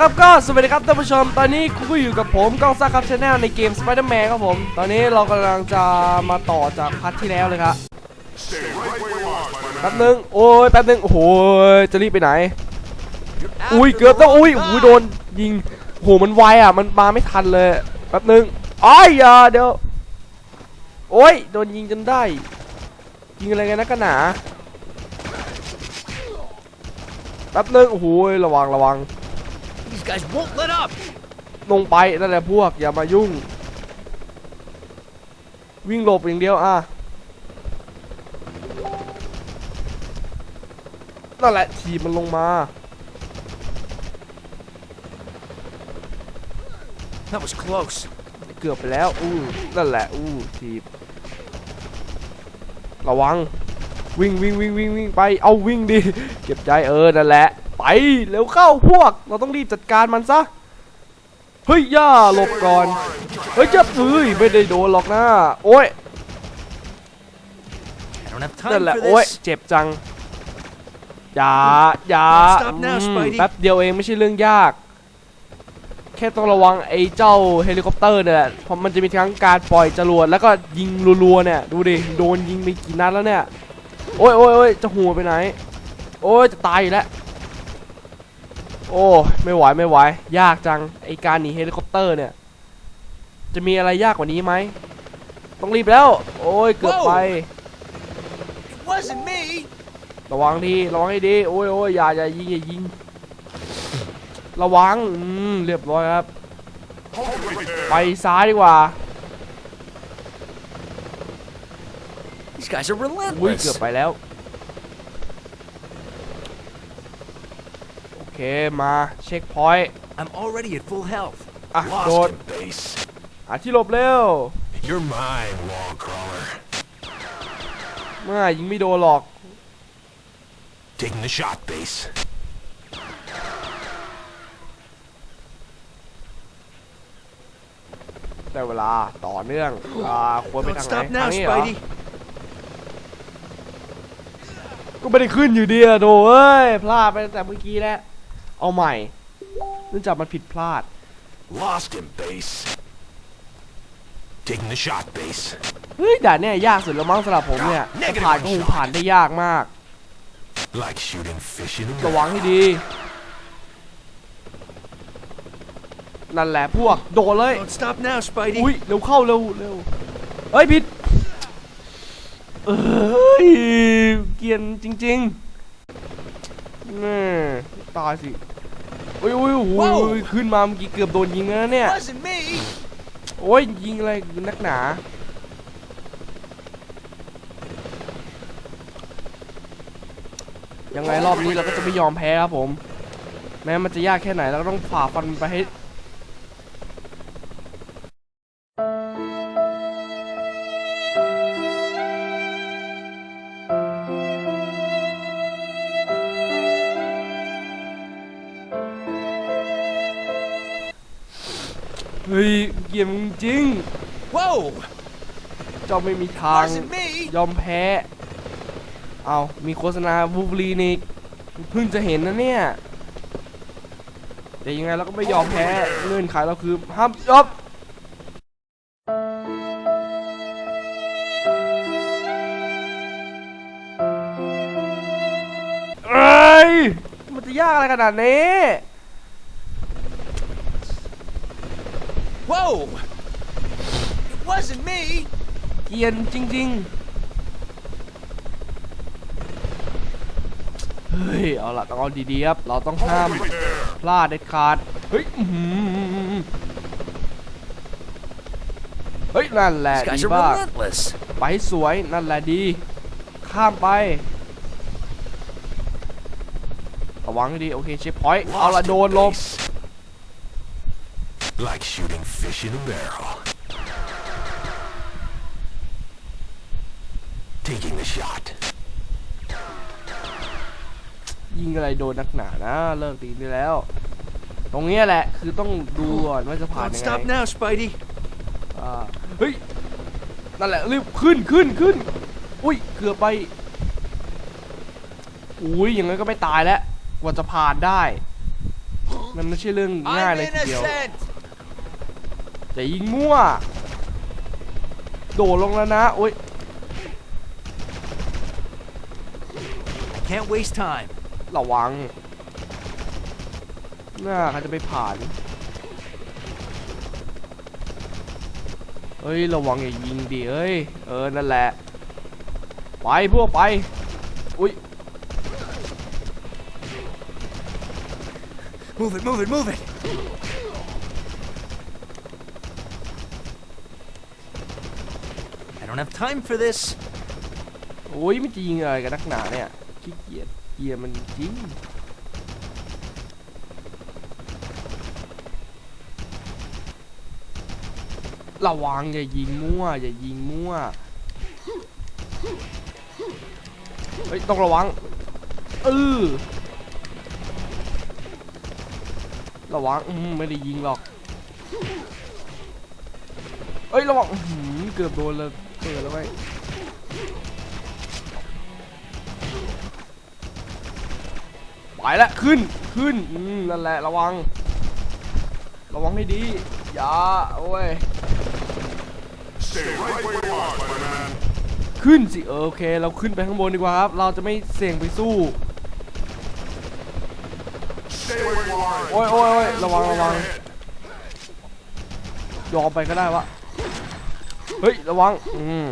เอาละครับก็สวัสดีครับท่านผู้ชม ตอนนี้คุณก็อยู่กับผมก้องซ่าครับชาแนลในเกม Spider-Man ครับผม ตอนนี้เรากำลังจะมาต่อจากพาร์ทที่แล้วเลยครับแป๊บนึง โอ้ยแป๊บนึง โอ้โหจะรีบไปไหน อุ้ยเกือบต้องอุ้ยอุ้ยโดนยิงโหมันไวอะ มันมาไม่ทันเลยแป๊บนึงอ้ายอย่าเดี๋ยว โอ้ยโดนยิงจนได้ ยิงอะไรกันนักกันหนาแป๊บนึงโอ้โหระวังระวัง These guys won't let up. ลงไปนั่นแหละพวกอย่ามายุ่ง วิ่งหลบอย่างเดียวอะนั่นแหละทีบมันลงมา That was close. เกือบไปแล้วอู้นั่นแหละอู้ทีบระวัง วิ่งวิ่งวิ่งวิ่งวิ่งไปเอาวิ่งดิเก็บใจเออนั่นแหละ ไปเร็วเข้าพวก เราต้องรีบจัดการมันซะ เฮ้ยย่าหลบก่อน เฮ้ยเจ็บเอ้ยไม่ได้โดนหรอกนะโอ้ย I don't have นั่น time แหละ for โอ้ย this. เจ็บจังอย่าอย่า Stop now, อืม Spidey แป๊บเดียวเองไม่ใช่เรื่องยาก แค่ต้องระวังไอ้เจ้าเฮลิคอปเตอร์เนี่ยแหละเพราะมันจะมีทั้งการปล่อยจรวดแล้วก็ยิงรัวๆเนี่ยดูดิโดนยิงไปกี่นัดแล้วเนี่ยโอ้ยโอ้ยโอ้ยจะหัวไปไหน โอ้ยจะตายอยู่แล้ว โอ้ยไม่ไหวไม่ไหวยากจังไอ้การหนีเฮลิคอปเตอร์เนี่ย จะมีอะไรยากกว่านี้ไหมต้องรีบแล้ว โอ้ยเกือบไป It wasn't me. ระวังดีระวังให้ดีโอ้ยโอ้ยอย่าอย่ายิงอย่ายิง ระวังอืมเรียบร้อยครับ ไปซ้ายดีกว่า These guys are อุ้ยเกือบ relentless. ไปแล้ว โอ เคมาเช็คพอยต์ I'm already at full health. อะโด Lost ด him, base. หาที่หลบเร็ว You're mine, wall crawler. เมื่อยิงไม่โดนหรอก Taking the shot, base. ได้เวลาต่อเนื่องอ่าควรไป Don't ทางไหน stop ทาง now, นี้เหรอ Spidey. ก็ไม่ได้ขึ้นอยู่ดีอะโดเอ้ย พลาดไปตั้งแต่เมื่อกี้แล้ว เอาใหม่ เนื่องจากมันผิดพลาด Lost him, base. Taking the shot, base. เฮ้ยด่านเนี่ยยากสุดแล้วมั้งสำหรับผมเนี่ยจะผ่านก็คงผ่านได้ยากมาก Like shooting fish in a ระวังให้ดี นั่นแหละพวกโดดเลย Don't stop now, Spidey. อุ้ยเร็วเข้าเร็วเร็วเฮ้ยผิด เอ้ยเกรียนจริงๆแม่ตายสิ อุ้ยอุ้ยโอ้โหว้าวขึ้นมาเมื่อกี้เกือบโดนยิงแล้วนะเนี่ย It wasn't me. โอ้ยยิงอะไรนักหนา ยังไงรอบนี้เราก็จะไม่ยอมแพ้ครับผม แม้มันจะยากแค่ไหนเราก็ต้องฝ่าฟันไปให้ เฮ้ยเกมจริง Whoa. เจ้าไม่มีทาง Wasn't me. ยอมแพ้ เอามีโฆษณาบูบลีนอีกเพิ่งจะเห็นนะเนี่ย แต่ยังไงเราก็ไม่ยอมแพ้เงื่อนไขเราคือห้ามยอมเอ้ย มันจะยากอะไรขนาดนี้ Whoa. It wasn't me. เกรียนจริงๆ เฮ้ย เอาล่ะต้องเอาดีๆครับ เราต้องห้าม พลาดเด็ดขาด เฮ้ยอื้อหือเฮ้ย นั่นแหละ These ดี guys are มาก relentless. ไปให้สวยนั่นแหละดี ข้ามไป ระวังให้ดี โอเคเช็คพอยต์เอา Lost ละ him, โดนลบ base. Like shooting fish in a barrel. Taking the shot. ยิงอะไรโดนนักหนานะเลิกดีได้แล้ว ตรงเนี้ยแหละคือต้องดูก่อนว่าจะผ่าน Don't ยังไง stop now, Spidey. อ่าเฮ้ย นั่นแหละรีบขึ้นขึ้นขึ้น อุ้ยเกือบไป อุ้ยอย่างนั้นก็ไม่ตายแล้ว กว่าจะผ่านได้ มันไม่ใช่เรื่องง่าย I'm เลยทีเดียว innocent. อย่ายิงมั่ว โดดลงแล้วนะโอ้ย I can't waste time. ระวัง น่าใครจะไปผ่าน เฮ้ย ระวังอย่ายิงดิเอ้ย เออ นั่นแหละ ไปพวกไป อุ้ย Move it, move it, move it. I don't have time for this. โอ้ยมันจะยิงอะไรกันนักหนาเนี่ยขี้เกียจเกียร์มันจริงระวังอย่ายิงมั่วอย่ายิงมั่วเฮ้ยต้องระวังเออระวังอืมไม่ได้ยิงหรอกเอ้ยระวังเกือบโดนเลย เปิดแล้วไงไปละขึ้นขึ้นอืมนั่นแหละระวัง ระวังให้ดี อย่าโอ้ย Stay right where you are, Spider-Man. ขึ้นสิเออโอเค เราขึ้นไปข้างบนดีกว่าครับ เราจะไม่เสี่ยงไปสู้ Stay where you are. โอ้ยโอ้ยโอ้ยระวังระวัง ยอมไปก็ได้วะ เฮ้ยระวังอืม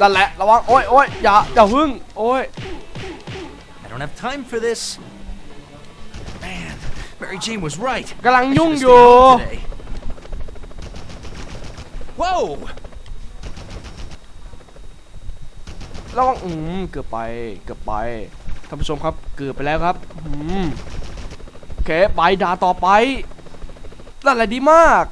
นั่นแหละระวังโอ้ยโอ้ยอย่าอย่าพึ่งโอ้ย I don't have time for this. Man, Mary Jane was right. กำลังยุ่ง Should've อยู่ stayed home today. Whoa! ระวังอืมเกือบไปเกือบไปท่านผู้ชมครับเกือบไปแล้วครับอืมโอเคไปด่าต่อไปนั่นแหละดีมาก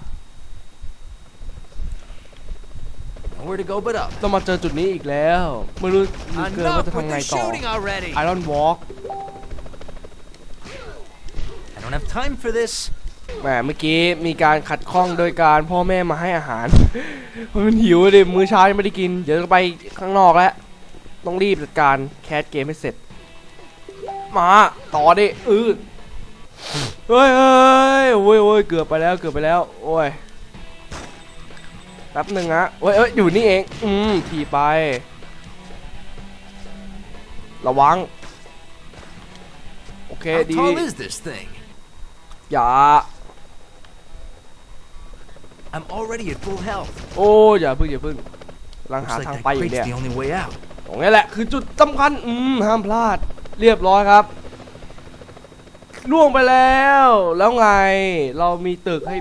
Nowhere to go but up. ต้องมาเจอจุดนี้อีกแล้ว ไม่รู้เหลือเกินว่า Enough จะ with ทำไง the ต่อ shooting already. Iron Walk I don't have time for this. แหมเมื่อกี้มีการขัดข้องโดยการพ่อแม่มาให้อาหาร เพราะมันหิวดิมื้อเช้ายังไม่ได้กิน เดี๋ยวจะไปข้างนอกแล้ว ต้องรีบจัดการแคสเกมให้เสร็จ มา ต่อดิอือเฮ้ยเฮ้ยโอ้ยโอ้ยเกือบไปแล้วเกือบไปแล้ว โอ้ย แป๊บหนึ่งฮะโอ้ยเอ้ยอยู่นี่เอง อืมขี่ไป ระวัง โอเค How ดี tall is this thing? อย่า I'm already at full health. โอ้ยอย่าพึ่งอย่าพึ่งกำลัง Looks หา like ทาง that ไปอยู่ crate's เนี่ย the only way out. ตรงนี้แหละคือจุดสำคัญ อืม ห้ามพลาด เรียบร้อยครับ ล่วงไปแล้ว แล้วไง เรามีตึกให้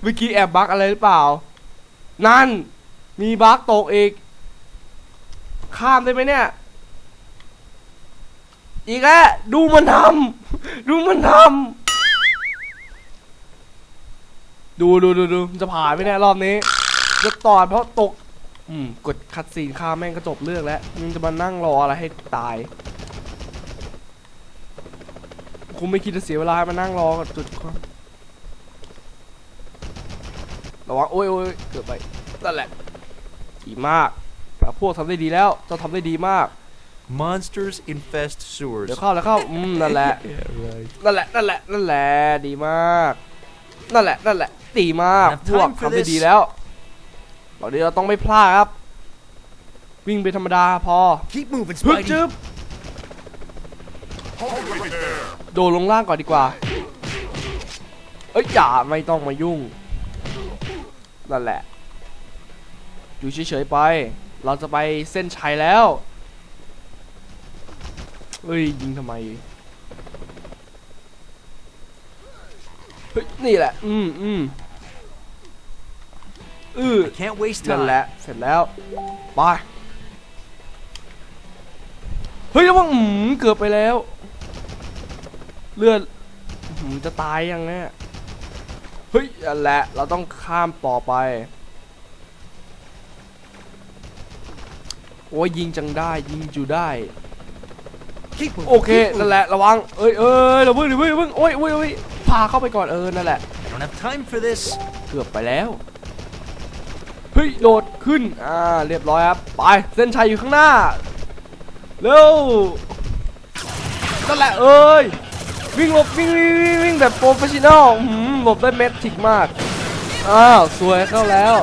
เมื่อกี้แอบบั๊กอะไรหรือเปล่า นั่น มีบั๊กตกอีก ข้ามได้ไหมเนี่ย อีกแล้วดูมันทำดูมันทำดูดูดูดูจะผ่านไหมเนี่ยรอบนี้ จะตอดเพราะตก อืม กดคัดซีนฆ่าแม่งก็จบเรื่องแล้วมึงจะมานั่งรออะไรให้ตายคงไม่คิดจะเสียเวลาให้มานั่งรอกับจุดความ ระวังโอ้ยโอ้ยเกือบไปนั่นแหละดีมากแต่พวกทำได้ดีแล้วเจ้าทำได้ดีมาก Monsters infest sewers. เดี๋ยวเข้าแล้วเข้าอืมนั่นแหละ นั่นแหละนั่นแหละนั่นแหละดีมาก นั่นแหละนั่นแหละดีมาก Enough พวก time for ทำได้ this ดีแล้วตอนนี้เราต้องไม่พลาดครับ วิ่งไปธรรมดาพอ Keep moving, ฮึบ Spidey. จึ๊บ Hold it right there. โดดลงล่างก่อนดีกว่า เอ้ยอย่าไม่ต้องมายุ่ง นั่นแหละ อยู่เฉยๆไป เราจะไปเส้นชัยแล้วเฮ้ยยิงทำไมเฮ้ยนี่แหละ อืมอืมอือ Can't waste นั่น time. แหละ เสร็จแล้วไปเฮ้ยแล้วว่าอืมเกือบไปแล้ว เลือดอื้อหืมจะตายยังเนี่ย เฮ้ยนั่นแหละ เราต้องข้ามต่อไป โอ้ยยิงจังได้ ยิงจูได้ Keep moving. โอเค keep moving. นั่นแหละ ระวัง เอ้ยเอ้ยเราเพิ่งเราเพิ่งเราเพิ่งโอ้ยโอ้ยโอ้ยพาเข้าไปก่อน เออ นั่นแหละ I don't have time for this. เกือบไปแล้ว เฮ้ย โดดขึ้น อ่า เรียบร้อยครับ ไป เส้นชัยอยู่ข้างหน้า เร็ว นั่นแหละ เอ้ย วิ่งหลบวิ่งวิ่งวิ่งวิ่งแบบโปรเฟชชั่นอลหลบได้เมทริกมาก อ้าว สวยเข้าแล้ว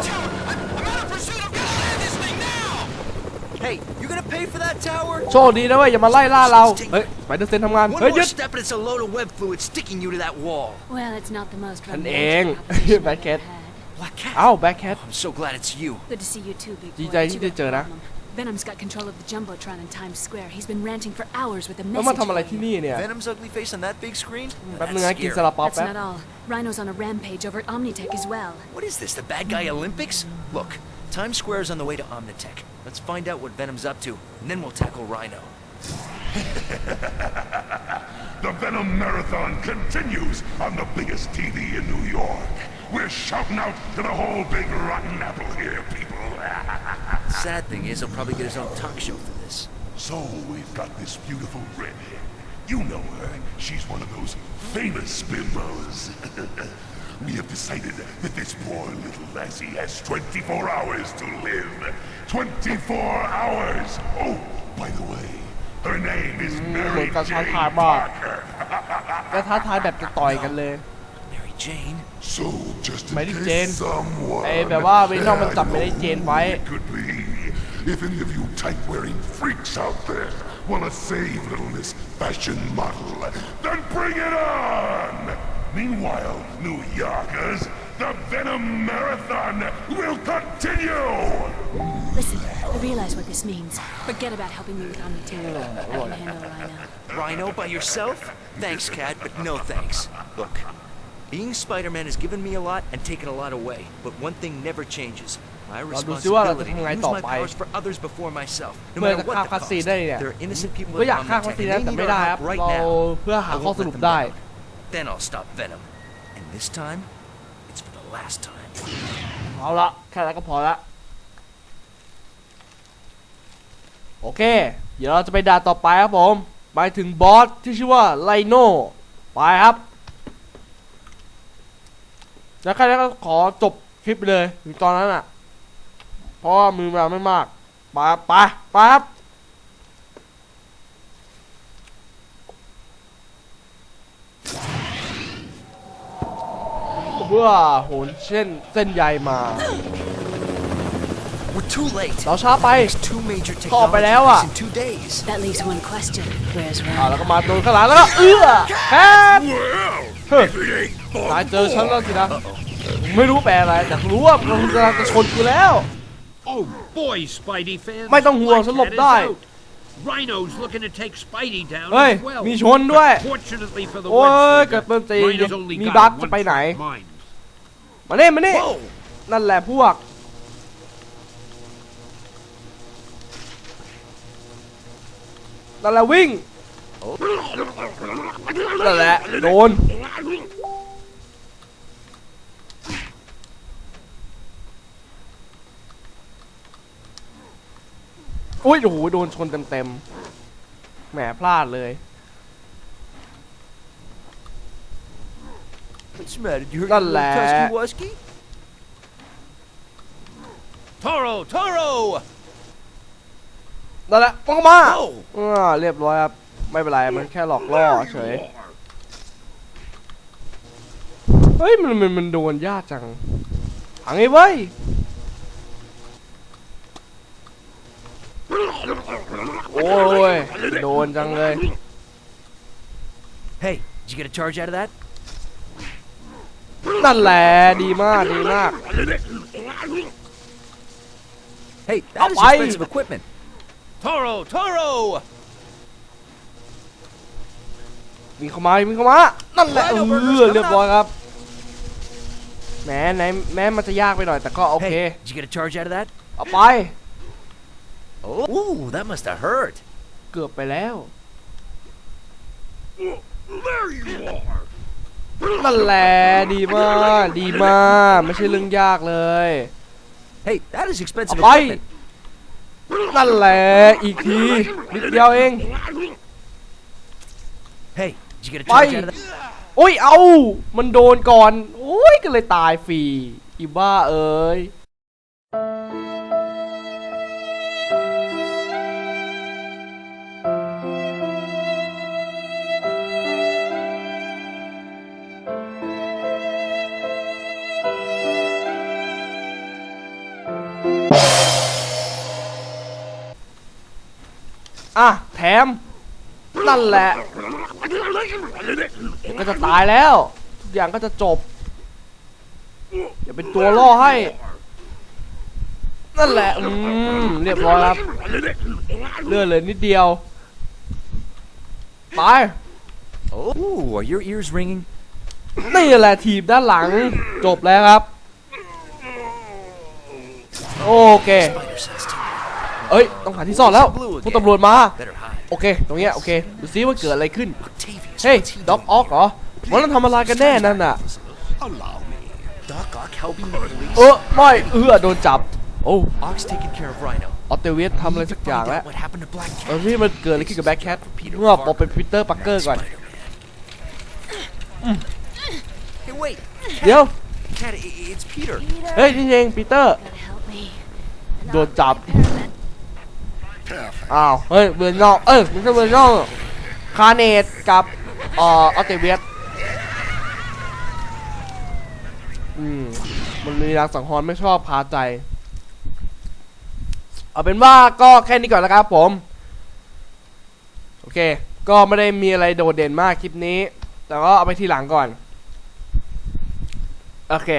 Hey, you gonna pay for that tower? โชคดีนะเว้ย อย่ามาไล่ล่าเรา เฮ้ยไปเดอร์เซนทำงาน One เฮ้ย more ยึด step and it's a load of web fluid sticking you to that wall. Well, it's not the most นั่น romantic เอง proposition แบ็คแคท I've had. Black cat. อ้าวแบ็คแคท I'm so glad it's you. Good to see you too, big boy. ดีใจที่ได้เจอนะ Venom's got control of the jumbotron in Times Square. He's been ranting for hours with a แล้ว message. มาทำอะไร for ที่ you. นี่เนี่ย Venom's ugly face on that big screen? Now แป๊บนึง that's นะกิน scary. ซาลาเปา That's แป๊บ not all. Rhino's on a rampage over at Omnitech as well. What is this, the bad guy Olympics? Look, Times Square is on the way to Omnitech. Let's find out what Venom's up to, and then we'll tackle Rhino. The Venom Marathon continues on the biggest TV in New York. We're shouting out to the whole big rotten apple here, people. Sad thing is, he'll probably get his own talk show for this. So we've got this beautiful redhead. You know her. She's one of those famous bimbos. we have decided that this poor little lassie has 24 hours to live. 24 hours! Oh, by the way, her name is Mary Mm, that's Jane hard mark. Parker. ก็ท้าทายแบบจะต่อยกันเลย Mary Jane? So, just in Mary case Jane. someone ไอ้แบบว่าเวนอมมันจับไม่ได้เจนไว้ it could be. if any of you tight-wearing freaks out there want to save little Miss Fashion Model, then bring it on! Meanwhile, New Yorkers, the Venom Marathon will continue! Listen, I realize what this means. Forget about helping me with Omnitech. I can handle Rhino. Rhino by yourself? Thanks, Cat, but no thanks. Look, being Spider-Man has given me a lot and taken a lot away, but one thing never changes. My เราดูซิว่าเราจะ responsibility to ทำไง use ต่อ my ไป powers for others before myself, no เพื่อ matter จะ what ฆ่า the คัสซีน cost. ได้เนี่ย There are innocent people ก็ at อยากฆ่าคัส Omnitech ซีน and นะ they แต่ need ไม่ our ได้ครับ help right เรา now. เพื่อหา I ข้อ won't ส let รุป them ได้ down. Then I'll stop Venom. And this time, it's for the last time. เอาละแค่นั้นก็พอละโอเค เดี๋ยวเราจะไปด่านต่อไปครับผม ไปถึงบอสที่ชื่อว่าไลโนไปครับ แล้วแค่นั้นก็ขอจบคลิปไปเลยถึงตอนนั้นอะ เพราะว่ามือเราไม่มากไปครับไปไปครับเพื่อโหนเช่นเส้นใยมา We're too late. เราช้าไป There's two major เข้าไป technology แล้วอะ breaks in two days. That leaves one question. Where's อ่าแล้ว Rhino? ก็มาโดนข้างหลังแล้วก็เอื้อแฮป Well, Huh. if it ain't นายเจอฉันแล้วสินะผมไม่รู้แปลอะไรแต่รู้ว่ามันกำลังจะชนกูแล้ว Oh boy, Spidey fans. ไม่ต้องห่วงฉันหลบ Black Cat is ได้ out. Rhino's looking to take Spidey down เฮ้ย as well. มีชนด้วย Fortunately for the โอ้ย web เกิด slingers, เปิ้ลตี Rhino's only มี got บั๊ก one จะไปไหน track mind. มาเน่มาเน่ Whoa! นั่นแหละพวก นั่นแหละวิ่ง นั่นแหละ โดน อุ้ยโอ้โหโดนชนเต็มๆแหมพลาดเลย What's the matter? You hurt Not your little lad. tusky wusky? Toro! Toro! นั่นแหละมันก็มาโอ้อ่าเรียบร้อยครับ ไม่เป็นไร มันแค่หลอกล่อเฉย เฮ้ย มันมันมันโดนยากจังหังไอ้เว้ย โอ้ย โดนจังเลย Hey, did you get a charge out of that? นั่นแหละดีมากดีมาก Hey, that is Up, aye. expensive equipment. Toro! Toro! มีเข้ามามีเข้ามา นั่นแหละเออเรียบร้อยครับแหมไหนแม้มันจะยากไปหน่อยแต่ก็โอเค Hey, did you get a charge out of that? เอาไป Oh, ooh, that must have hurt. เกือบไปแล้ว There you are. นั่นแหละดีมากดีมากไม่ใช่เรื่องยากเลย Hey, that is expensive เอาไป equipment. นั่นแหละอีกทีนิดเดียวเอง Hey, did you get a Bye. charge out of that? โอ้ยเอามันโดนก่อน โอ้ยก็เลยตายฟรีอีบ้าเอ้ย มนั่นแหละก็จะตายแล้ว ทุกอย่างก็จะจบอย่าเป็นตัวล่อให้ นั่นแหละอืมเรียบร้อยครับเลื่อนเลยนิดเดียวไป Oh, are your ears ringing? นี่แหละทีมด้านหลัง จบแล้วครับ โอเค Spider sense too. เอ้ย ต้องหาที่ซ่อนแล้วพวกตำรวจมา Better hide. โอเค ตรงเนี้ยโอเค ดูซิว่าเกิดอะไรขึ้น Octavius. เฮ้ย what's he ด็อก doing? ออกเหรอวันนั้นทำอะไรกันแน่นั่นน่ะ Allow me. Doc Ock helping the police? เออไม่เออโดนจับ โอ้ Ock's taking care of Rhino. ออสเตรเวียทำอะไรสักอย่าง Find แล้ว out what happened to Black เออ Cat. ที่มันเกิดอะไรขึ้นกับแบ็คแคทเมื่อปอเป็นปีเตอร์ปักเกอร์ก่อน Spider-Man. Hey, wait. เดี๋ยว Cat, i- i- it's Peter. เฮ้ยนี่เองปีเตอร์ Gotta help me. โดนจับ Pyramid. Perfect. อ้าวเฮ้ยเบอร์นอกเอ้ยมันก็เบอร์นอกคาเนตกับเอ่อออสเตรเวียอืมมันมีรางสังหรณ์ไม่ชอบพาใจ เอาเป็นว่าก็แค่นี้ก่อนนะครับผม โอเค ก็ไม่ได้มีอะไรโดดเด่นมากคลิปนี้ แต่ก็เอาไปทีหลังก่อน โอเค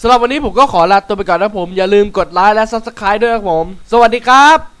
สำหรับวันนี้ผมก็ขอลาตัวไปก่อนนะผม อย่าลืมกดไลค์และ Subscribe ด้วยครับผม สวัสดีครับ